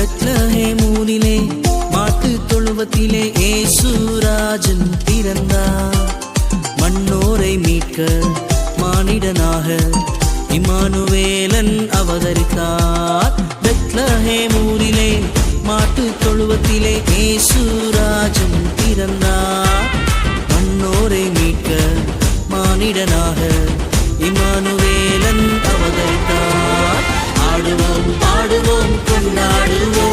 பெத்லஹேமூனிலே மாட்டு தொழுவத்திலே ஏசுராஜன் பிறந்தார். மண்ணோரை மீட்க மானிடனாக இமானுவேலன் அவதரித்தார். பெத்லஹேமூனிலே மாட்டு தொழுவத்திலே ஏசுராஜன் பிறந்தார். மண்ணோரை மீட்க மானிடனாக இமானுவேலன் அவதரித்தார். ஆடுவோம் பாடுவோம் நாடுவோம்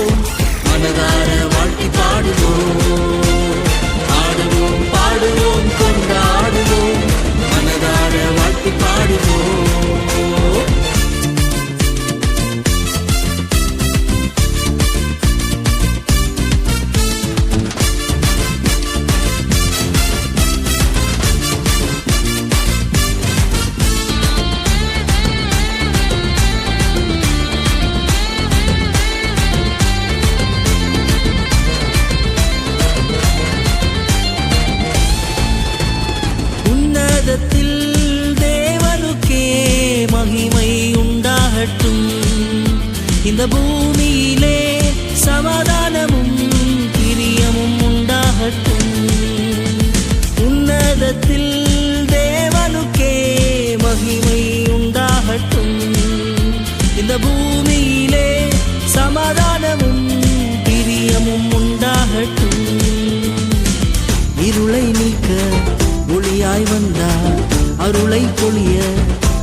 வந்தார். அருளை பொழிய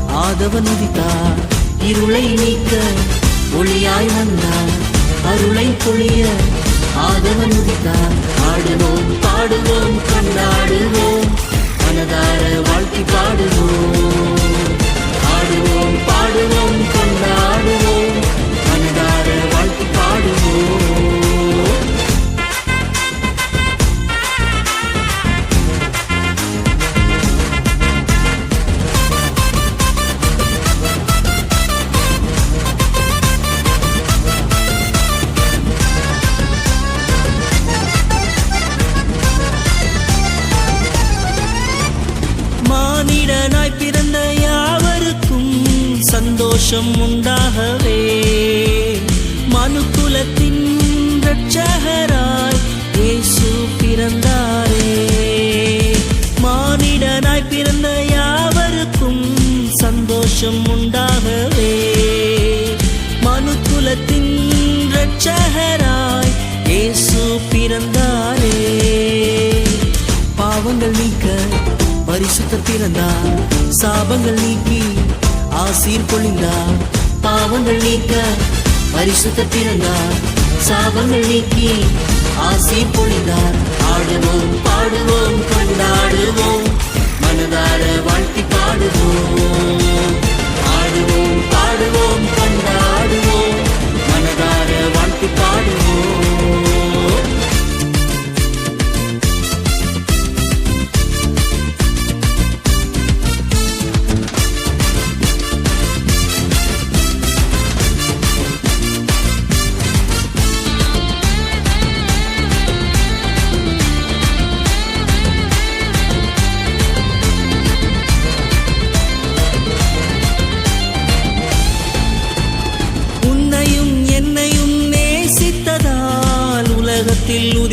ஆதவன் உதித்தார். இருளை நீக்க ஒளியாய் வந்தார். அருளை பொழிய ஆதவன் உதித்தார். சந்தோஷம் உண்டாகவே மனுக்குலத்தின் ரட்சகராய் இயேசு பிறந்தாரே. மானிடனாய் பிறந்த யாவருக்கும் சந்தோஷம் உண்டாகவே மனுக்குலத்தின் ரட்சகராய் இயேசு பிறந்தாரே. பாவங்கள் நீக்க பரிசுத்த பிறந்தார். சாபங்கள் நீக்கி ஆசீர் பொழிந்தார் பாவங்கள் நீக்க பரிசுத்த பிறந்தார் சாபங்கள் நீக்கி ஆசீர் பொழிந்தார் ஆடுவோம் பாடுவோம் கொண்டாட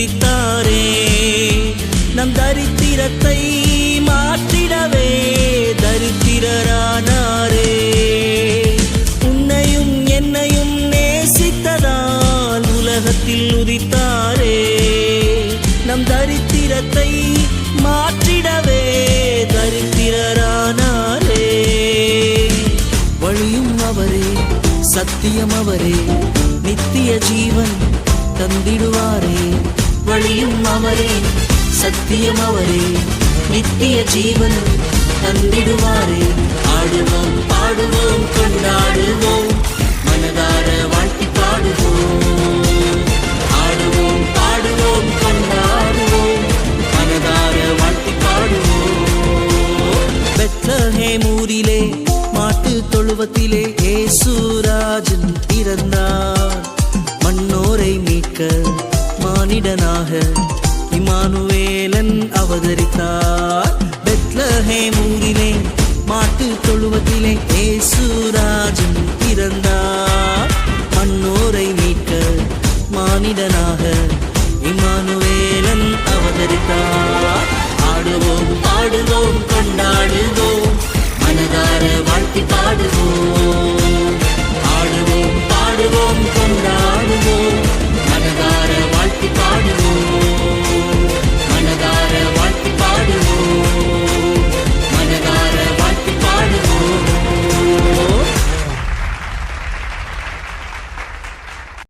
உலகத்தில் நம் தரித்திரத்தை மாற்றிடவே தரித்திரரானாரே. உன்னையும் என்னையும் நேசித்ததால் உலகத்தில் உதித்தாரே. நம் தரித்திரத்தை மாற்றிடவே தரித்திரரானாரே. வழியும் அவரே சத்தியம் அவரே நித்திய ஜீவன் தந்திடுவாரே. வழியும் அவரே சத்தியம் அவரே. நித்திய ஜீவனும் தந்திடுவாரே. ஆடுவோம் பாடுவோம் கொண்டாடுவோம். மனதார வாழ்த்தி பாடுவோம். ஆடுவோம் பாடுவோம் கொண்டாடுவோம். மனதார வாழ்த்தி பாடுவோம். பெத்லஹேம் ஊரிலே மாட்டு தொழுவத்திலே ஏசுராஜன் பிறந்தார். மன்னோரை மீட்க மானிடனாக இமானுவேலன் அவதரித்தார். பெத்லஹே ஊரிலே மாட்டு தொழுவத்திலே ஏசுராஜன்